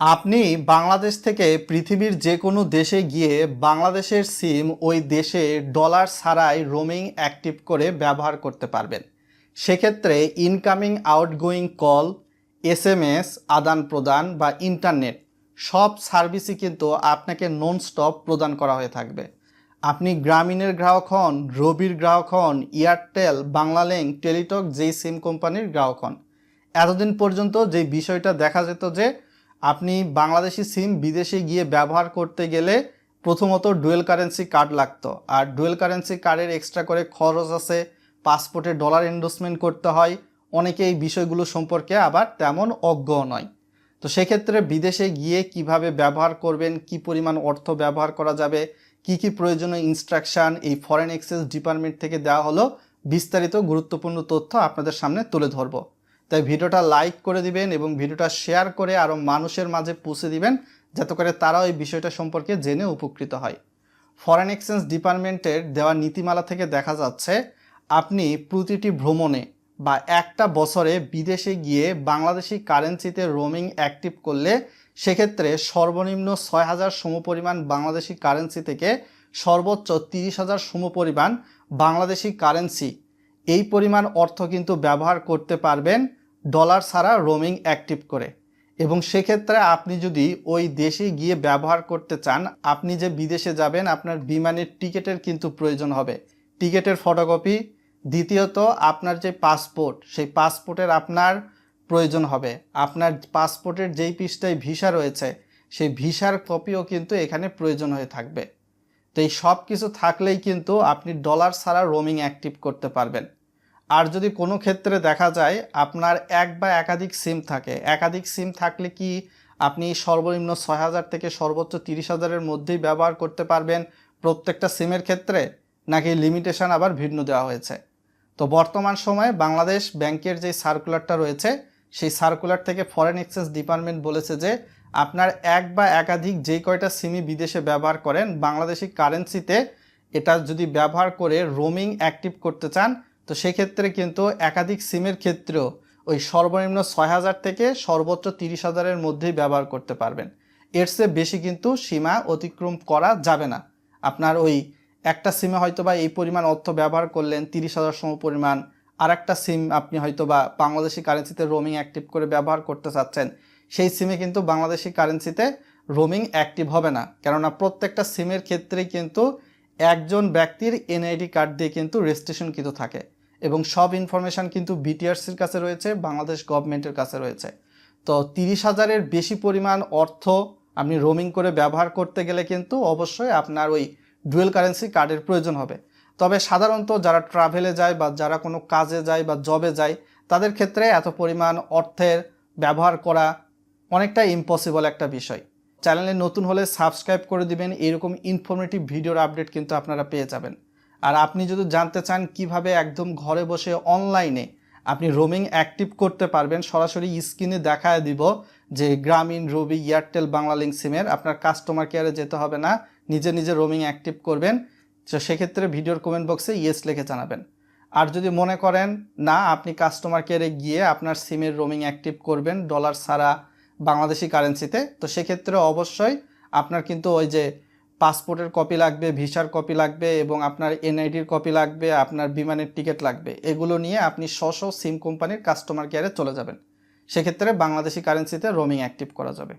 আপনি বাংলাদেশ থেকে পৃথিবীর যে কোনো দেশে গিয়ে বাংলাদেশের সিম ওই দেশে ডলার ছাড়াই রোমিং অ্যাক্টিভ করে ব্যবহার করতে পারবেন। সেক্ষেত্রে incoming, outgoing call S M S আদান প্রদান বা ইন্টারনেট সব সার্ভিসই কিন্তু আপনাকে নন স্টপ প্রদান করা হয়ে থাকবে। আপনি গ্রামীণের গ্রাহক হন, রবির গ্রাহক হন, এয়ারটেল, বাংলালিংক, টেলিটক যেই সিম কোম্পানির গ্রাহক হন। এতদিন পর্যন্ত যে বিষয়টা দেখা যেত যে আপনি বাংলাদেশি সিম বিদেশে গিয়ে ব্যবহার করতে গেলে প্রথমত ডুয়েল কারেন্সি কার্ড লাগতো। আর ডুয়েল কারেন্সি কার্ডের এক্সট্রা করে খরচ আছে, পাসপোর্টে ডলার এন্ডোসমেন্ট করতে হয়, অনেকে এই বিষয়গুলো সম্পর্কে আবার তেমন অজ্ঞ নয়। তো সেক্ষেত্রে বিদেশে গিয়ে কীভাবে ব্যবহার করবেন, কি পরিমাণ অর্থ ব্যবহার করা যাবে, কি কি প্রয়োজনীয় ইনস্ট্রাকশন এই ফরেন এক্সচেঞ্জ ডিপার্টমেন্ট থেকে দেওয়া হলো, বিস্তারিত গুরুত্বপূর্ণ তথ্য আপনাদের সামনে তুলে ধরবো। তাই ভিডিওটা লাইক করে দিবেন এবং ভিডিওটা শেয়ার করে আরও মানুষের মাঝে পৌঁছে দিবেন, যাতে করে তারাও এই বিষয়টা সম্পর্কে জেনে উপকৃত হয়। ফরেন এক্সচেঞ্জ ডিপার্টমেন্টের দেওয়া নীতিমালা থেকে দেখা যাচ্ছে, আপনি প্রতিটি ভ্রমণে বা একটা বছরে বিদেশে গিয়ে বাংলাদেশি কারেন্সিতে রোমিং অ্যাক্টিভ করলে সেক্ষেত্রে সর্বনিম্ন ছয় হাজার সমপরিমাণ বাংলাদেশি কারেন্সি থেকে সর্বোচ্চ তিরিশ হাজার সমপরিমাণ বাংলাদেশি কারেন্সি এই পরিমাণ অর্থ কিন্তু ব্যবহার করতে পারবেন ডলার ছাড়া রোমিং অ্যাক্টিভ করে। এবং সেক্ষেত্রে আপনি যদি ওই দেশে গিয়ে ব্যবহার করতে চান, আপনি যে বিদেশে যাবেন, আপনার বিমানের টিকিটের কিন্তু প্রয়োজন হবে। টিকিটের ফটোকপি দ্বিতীয়ত, আপনার যে পাসপোর্ট সেই পাসপোর্টের আপনার প্রয়োজন হবে। আপনার পাসপোর্টের যেই পৃষ্ঠায় ভিসা রয়েছে, সেই ভিসার কপিও কিন্তু এখানে প্রয়োজন হয়ে থাকবে। তো এই সব কিছু থাকলেই কিন্তু আপনি ডলার ছাড়া রোমিং অ্যাক্টিভ করতে পারবেন। আর যদি কোনো ক্ষেত্রে দেখা যায় আপনার এক বা একাধিক সিম থাকে, একাধিক সিম থাকলে কি আপনি সর্বনিম্ন ছয় হাজার থেকে সর্বোচ্চ তিরিশ হাজারের মধ্যেই ব্যবহার করতে পারবেন প্রত্যেকটা সিমের ক্ষেত্রে? নাকি লিমিটেশন আবার ভিন্ন দেওয়া হয়েছে? তো বর্তমান সময়ে বাংলাদেশ ব্যাংকের যে সার্কুলারটা রয়েছে, সেই সার্কুলার থেকে ফরেন এক্সচেঞ্জ ডিপার্টমেন্ট বলেছে যে, আপনার এক বা একাধিক যে কয়টা সিমই বিদেশে ব্যবহার করেন, বাংলাদেশি কারেন্সিতে এটা যদি ব্যবহার করে রোমিং অ্যাক্টিভ করতে চান তো সেক্ষেত্রে কিন্তু একাধিক সিমের ক্ষেত্রেও ওই সর্বনিম্ন ছয় হাজার থেকে সর্বোচ্চ তিরিশ হাজারের মধ্যেই ব্যবহার করতে পারবেন। এর চেয়ে বেশি কিন্তু সীমা অতিক্রম করা যাবে না। আপনার ওই একটা সিমে হয়তো বা এই পরিমাণ অর্থ ব্যবহার করলেন তিরিশ হাজার সম পরিমাণ। আর একটা সিম আপনি হয়তো বা বাংলাদেশি কারেন্সিতে রোমিং অ্যাক্টিভ করে ব্যবহার করতে চাচ্ছেন। সেই সিমে কিন্তু বাংলাদেশি কারেন্সিতে রোমিং অ্যাক্টিভ হবে না। কেননা প্রত্যেকটা সিমের ক্ষেত্রেই কিন্তু একজন ব্যক্তির এনআইডি কার্ড দিয়ে কিন্তু রেজিস্ট্রেশন কিন্তু থাকে। এবং সব ইনফরমেশান কিন্তু বিটিআরসির কাছে রয়েছে, বাংলাদেশ গভর্নমেন্টের কাছে রয়েছে। তো তিরিশ হাজারের বেশি পরিমাণ অর্থ আপনি রোমিং করে ব্যবহার করতে গেলে কিন্তু অবশ্যই আপনার ওই ডুয়েল কারেন্সি কার্ডের প্রয়োজন হবে। তবে সাধারণত যারা ট্রাভেলে যায় বা যারা কোনো কাজে যায় বা জবে যায়, তাদের ক্ষেত্রে এত পরিমাণ অর্থের ব্যবহার করা অনেকটা ইম্পসিবল একটা বিষয়। চ্যানেলে নতুন হলে সাবস্ক্রাইব করে দিবেন, এরকম ইনফরমেটিভ ভিডিওর আপডেট কিন্তু আপনারা পেয়ে যাবেন। আর আপনি যদি জানতে চান কীভাবে একদম ঘরে বসে অনলাইনে আপনি রোমিং অ্যাক্টিভ করতে পারবেন, সরাসরি স্ক্রিনে দেখায় দিব যে গ্রামীণ রবি এয়ারটেল বাংলালিংক সিমের আপনার কাস্টমার কেয়ারে যেতে হবে না, নিজে নিজে রোমিং অ্যাক্টিভ করবেন। তো সেক্ষেত্রে ভিডিওর কমেন্ট বক্সে ইয়েস লিখে জানাবেন। আর যদি মনে করেন না, আপনি কাস্টমার কেয়ারে গিয়ে আপনার সিমের রোমিং অ্যাক্টিভ করবেন ডলার ছাড়া বাংলাদেশি কারেন্সিতে তো সেক্ষেত্রে অবশ্যই আপনার কিন্তু ওই যে পাসপোর্টের কপি লাগবে, ভিসার কপি লাগবে এবং আপনার এনআইডির কপি লাগবে, আপনার বিমানের টিকিট লাগবে। এগুলো নিয়ে আপনি স্ব সিম কোম্পানির কাস্টমার কেয়ারে চলে যাবেন। সেক্ষেত্রে বাংলাদেশি কারেন্সিতে রোমিং অ্যাক্টিভ করা যাবে।